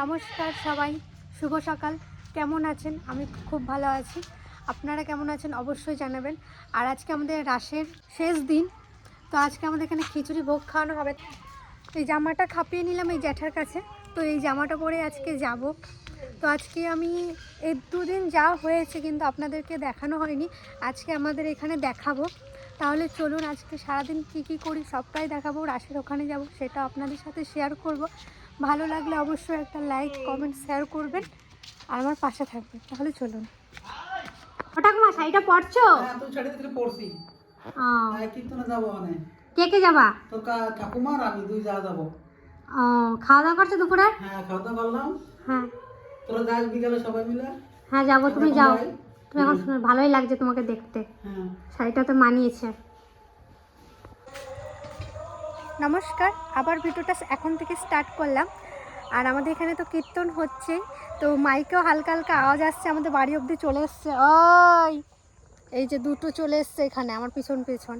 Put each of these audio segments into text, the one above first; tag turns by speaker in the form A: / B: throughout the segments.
A: নমস্কার সবাই, শুভ সকাল। কেমন আছেন? আমি খুব ভালো আছি। আপনারা কেমন আছেন অবশ্যই জানাবেন। আর আজকে আমাদের রাসের শেষ দিন, তো আজকে আমাদের এখানে খিচুড়ি ভোগ খাওয়ানো হবে। এই জামাটা খাপিয়ে নিলাম এই জ্যাঠার কাছে। তো এই জামাটা পরে আজকে যাব। তো আজকে আমি এই দুদিন যা হয়েছে কিন্তু আপনাদেরকে দেখানো হয়নি। আজকে আমাদের এখানে দেখাবো। তাহলে চলুন আজকে সারাদিন কি কি করি সবটাই দেখাবো রাশের ওখানে যাব, সেটা আপনাদের সাথে শেয়ার করব। ভালো লাগলে অবশ্যই একটা লাইক কমেন্ট শেয়ার করবেন। আর আমার পাশে থাকবেন। তাহলে চলুন। হঠাৎ মা শাড়িটা পরছো?
B: হ্যাঁ তুই ছেড়ে দিলে পড়ছি
A: ও,
B: হ্যাঁ কীর্তনে যাব মানে।
A: কে কে যাবা?
B: তোর কা- ঠাকুমা আর আমি দুই যা যাব।
A: ও, খাওয়া দাওয়া করছ দুপুরে?
B: হ্যাঁ খাওয়া দাওয়া করলাম।
A: হ্যাঁ।
B: তোরা যাস বিকালে সবাই মিলে।
A: হ্যাঁ যাব। তুমি যাও। তুমি এখন শুনো, ভালোই লাগছে তোমাকে দেখতে।
B: হ্যাঁ।
A: শাড়িটা তো মানিয়েছে। নমস্কার, আবার ভিডিওটা এখন থেকে স্টার্ট করলাম। আর আমাদের এখানে তো কীর্তন হচ্ছে, তো মাইকেও হালকা হালকা আওয়াজ আসছে, আমাদের বাড়ি অবধি চলে এসছে। ওই, এই যে দুটো চলে এসছে এখানে, আমার পিছন পিছন।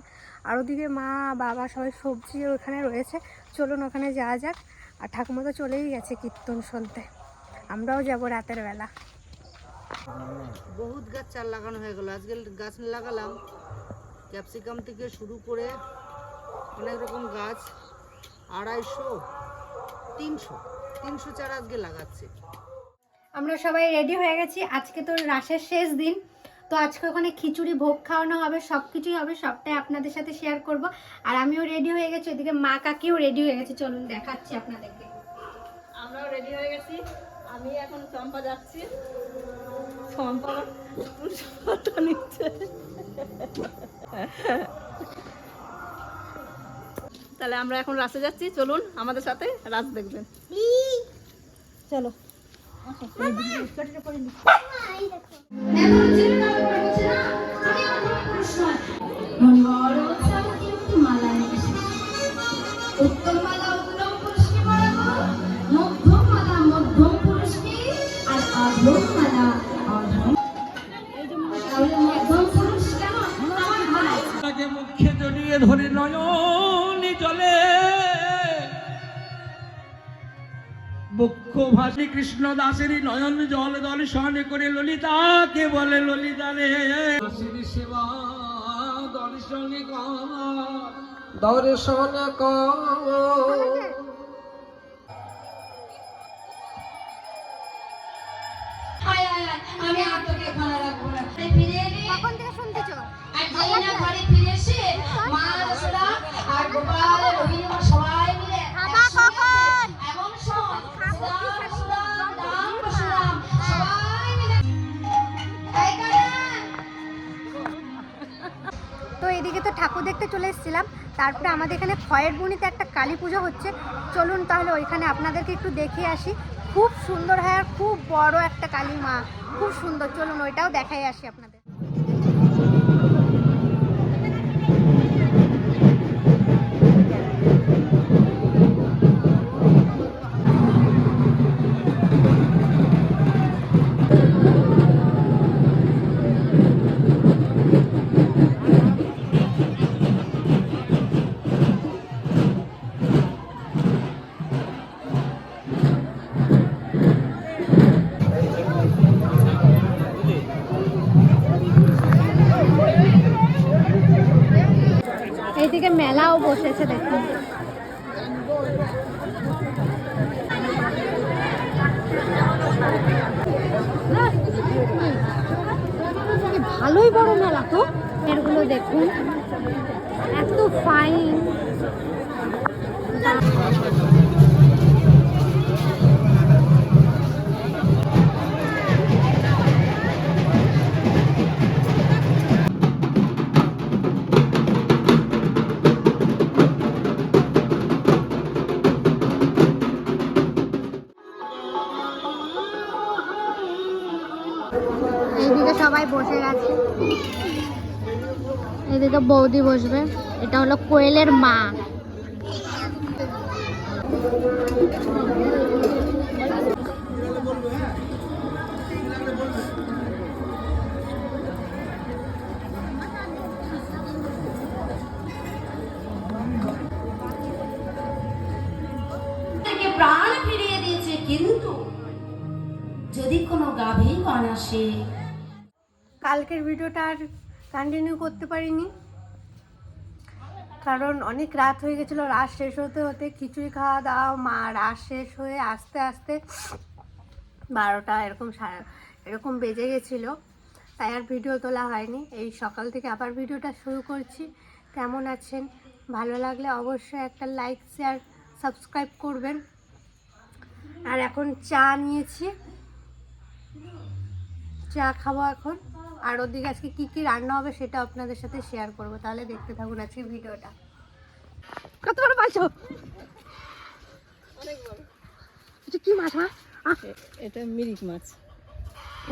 A: আর ওদিকে মা, বাবা সবাই সবজি ওখানে রয়েছে। চলুন ওখানে যাওয়া যাক। আর ঠাকুমা তো চলেই গেছে কীর্তন শুনতে। আমরাও যাব রাতের বেলা।
C: বহুত গাছ চার লাগানো হয়ে গেল। আজকে গাছ লাগালাম। ক্যাপসিকাম থেকে শুরু করে অনেক রকম গাছ আড়াইশো তিনশো তিনশো চারা আজকে লাগাচ্ছে।
A: আমরা সবাই রেডি হয়ে গেছি। আজকে তো রাসের শেষ দিন তো আজকে ওখানে খিচুড়ি ভোগ খাওয়ানো হবে সব কিছুই হবে সবটাই আপনাদের সাথে শেয়ার করব। আর আমিও রেডি হয়ে গেছি এদিকে মা কাকিও রেডি হয়ে গেছে। চলুন দেখাচ্ছি আপনাদেরকে।
C: আমরাও রেডি হয়ে গেছি। আমি এখন চম্পা যাচ্ছি। চম্পা নিচ্ছে। তাহলে আমরা এখন রাসে যাচ্ছি চলুন আমাদের সাথে রাস দেখবেন। চলো।
D: উত্তম
E: কৃষ্ণ দাসেরই নয়ন জল দর্শন করে ললিতাকে বলে ললিতা রে সেবা দর্শন দর্শন
D: আমি আর তোকে ভালো রাখব না। ফিরে এলি
A: কখন থেকে শুনতেছো
D: আর যেই না ঘরে
A: এদিকে তো ঠাকুর দেখতে চলে এসেছিলাম, তারপরে আমাদের এখানে খয়ের বুনিতে একটা কালী পুজো হচ্ছে। চলুন তাহলে ওইখানে আপনাদেরকে একটু দেখে আসি। খুব সুন্দর হয় আর খুব বড় একটা কালী মা, খুব সুন্দর। চলুন ওইটাও দেখাই আসি আপনাদের। এইদিকে মেলাও বসেছে দেখুন। ভালোই বড় মেলা তো। এরগুলো দেখুন। এত ফাইন সবাই বসে গেছে। এদিকে বৌদি বসবে। এটা হলো কোয়েলের মা।
D: প্রাণ ফিরিয়ে দিয়েছে, কিন্তু যদি কোনো গাভী আসে
A: কালকের ভিডিওটা আর কন্টিনিউ করতে পারিনি। কারণ অনেক রাত হয়ে গেছিল, রাত শেষ হতে হতে খিচুড়ি খাওয়া দাওয়া, মা রাত শেষ হয়ে আস্তে আস্তে বারোটা এরকম এরকম বেজে গেছিল। তাই আর ভিডিও তোলা হয়নি। এই সকাল থেকে আবার ভিডিওটা শুরু করছি। কেমন আছেন? ভালো লাগলে অবশ্যই একটা লাইক শেয়ার সাবস্ক্রাইব করবেন। আর এখন চা নিয়েছি। চা খাব এখন। আর ওদিকে আজকে কী কী রান্না হবে সেটা আপনাদের সাথে শেয়ার করব। তাহলে দেখতে থাকুন আজকে ভিডিওটা। কত বড় মাছ এটা কি মাছ
C: এটা মিরিক মাছ।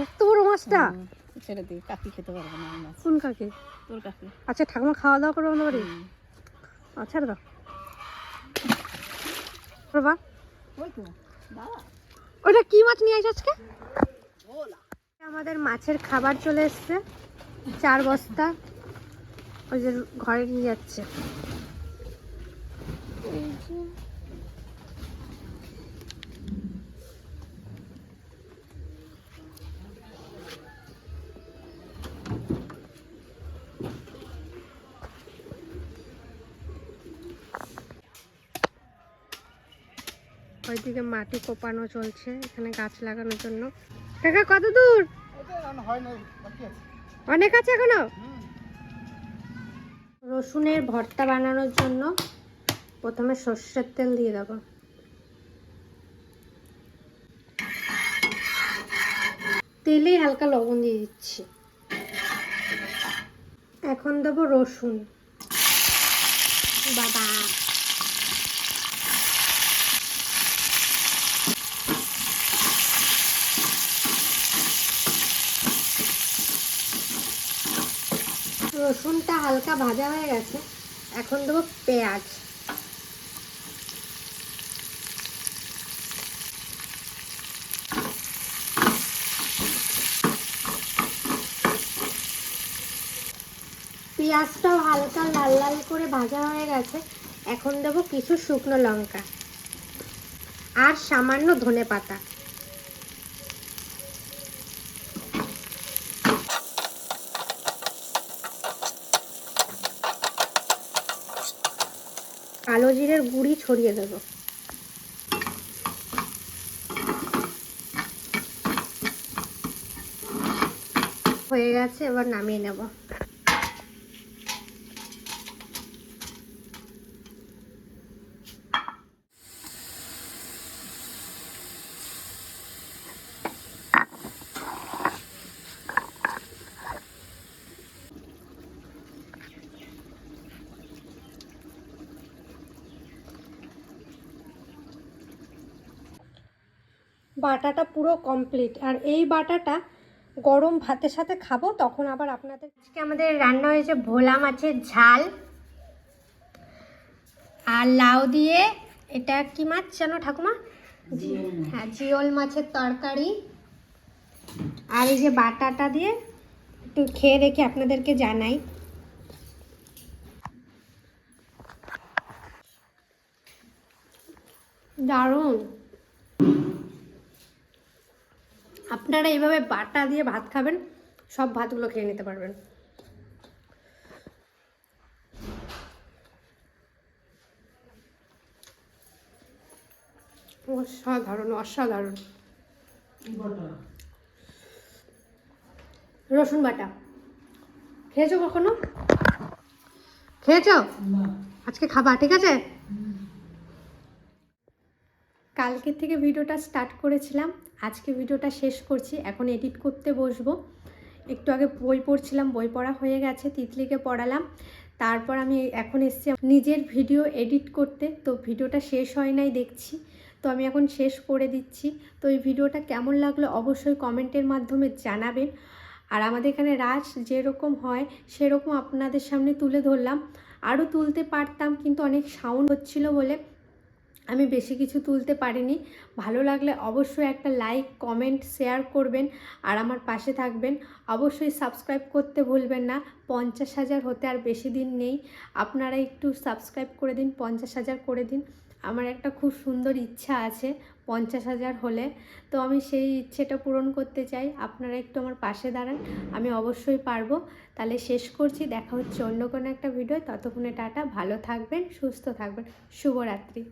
A: এত বড় মাছটা?
C: ছেড়ে দিই কাকি খেতে পারবে না মাছ।
A: কোন কাকে?
C: তোর কাকি।
A: আচ্ছা ঠাকুমা খাওয়া দাওয়া করবে আমাদের বাড়ি? আচ্ছা দাও। বাবা
C: ওই তো দাদা
A: ওটা কি মাছ নিয়ে আসে আজকে? আমাদের মাছের খাবার চলে এসছে। চার বস্তা। ওই যে ঘরে নিয়ে যাচ্ছে। ওইদিকে মাটি কোপানো চলছে, এখানে গাছ লাগানোর জন্য। কাকা, কত দূর? অনেক আছে এখনও? রসুনের ভর্তা বানানোর জন্য প্রথমে সর্ষের তেল দিয়ে দেবো। তেলে হালকা লবণ দিয়ে দিচ্ছি। এখন দেবো রসুন বাবা রসুনটা হালকা ভাজা হয়ে গেছে, এখন দেবো পেঁয়াজ। পেঁয়াজটাও হালকা লাল লাল করে ভাজা হয়ে গেছে, এখন দেবো কিছু শুকনো লঙ্কা আর সামান্য ধনে পাতা কালো জিরের গুঁড়ি ছড়িয়ে দেবো। হয়ে গেছে এবার নামিয়ে নেব। বাটাটা পুরো কমপ্লিট আর এই বাটাটা গরম ভাতের সাথে খাব, তখন আবার আপনাদের আজকে আমাদের রান্না হয়েছে ভোলা মাছের ঝাল। আর লাউ দিয়ে এটা কি মাছ জানো ঠাকুমা? হ্যাঁ জিওল মাছের তরকারি। আর এই যে বাটাটা দিয়ে একটু খেয়ে দেখে আপনাদেরকে জানাই। দারুণ। আপনারা এইভাবে বাটা দিয়ে ভাত খাবেন সব ভাতগুলো খেয়ে নিতে পারবেন। অসাধারণ অসাধারণ। রসুন বাটা। খেয়েছো কখনো? খেয়েছো? আজকে খাবা ঠিক আছে? কালকে থেকে ভিডিওটা স্টার্ট করেছিলাম। আজকে ভিডিওটা শেষ করছি। এখন এডিট করতে বসবো। একটু আগে বই পড়ছিলাম, বই পড়া হয়ে গেছে, তিতলিকে পড়ালাম। তারপর আমি এখন এসেছি নিজের ভিডিও এডিট করতে। তো ভিডিওটা শেষ হয় নাই দেখছি। তো আমি এখন শেষ করে দিচ্ছি। তো এই ভিডিওটা কেমন লাগল অবশ্যই কমেন্টের মাধ্যমে জানাবেন। আর আমাদের এখানে রাস যেরকম হয়, সেরকম আপনাদের সামনে তুলে ধরলাম। আরও তুলতে পারতাম, কিন্তু অনেক সাউন্ড হচ্ছিল বলে আমি বেশি কিছু তুলতে পারিনি। ভালো লাগলে অবশ্যই একটা লাইক কমেন্ট শেয়ার করবেন আর আমার পাশে থাকবেন। অবশ্যই সাবস্ক্রাইব করতে ভুলবেন না। পঞ্চাশ হাজার হতে আর বেশি দিন নেই। আপনারা একটু সাবস্ক্রাইব করে দিন, পঞ্চাশ হাজার করে দিন। আমার একটা খুব সুন্দর ইচ্ছা আছে পঞ্চাশ হাজার হলে। তো আমি সেই ইচ্ছেটা পূরণ করতে চাই। আপনারা একটু আমার পাশে দাঁড়ান, আমি অবশ্যই পারব। তাহলে শেষ করছি। দেখা হচ্ছে অন্য কোনো একটা ভিডিও ততক্ষণে টাটা। ভালো থাকবেন, সুস্থ থাকবেন। শুভরাত্রি।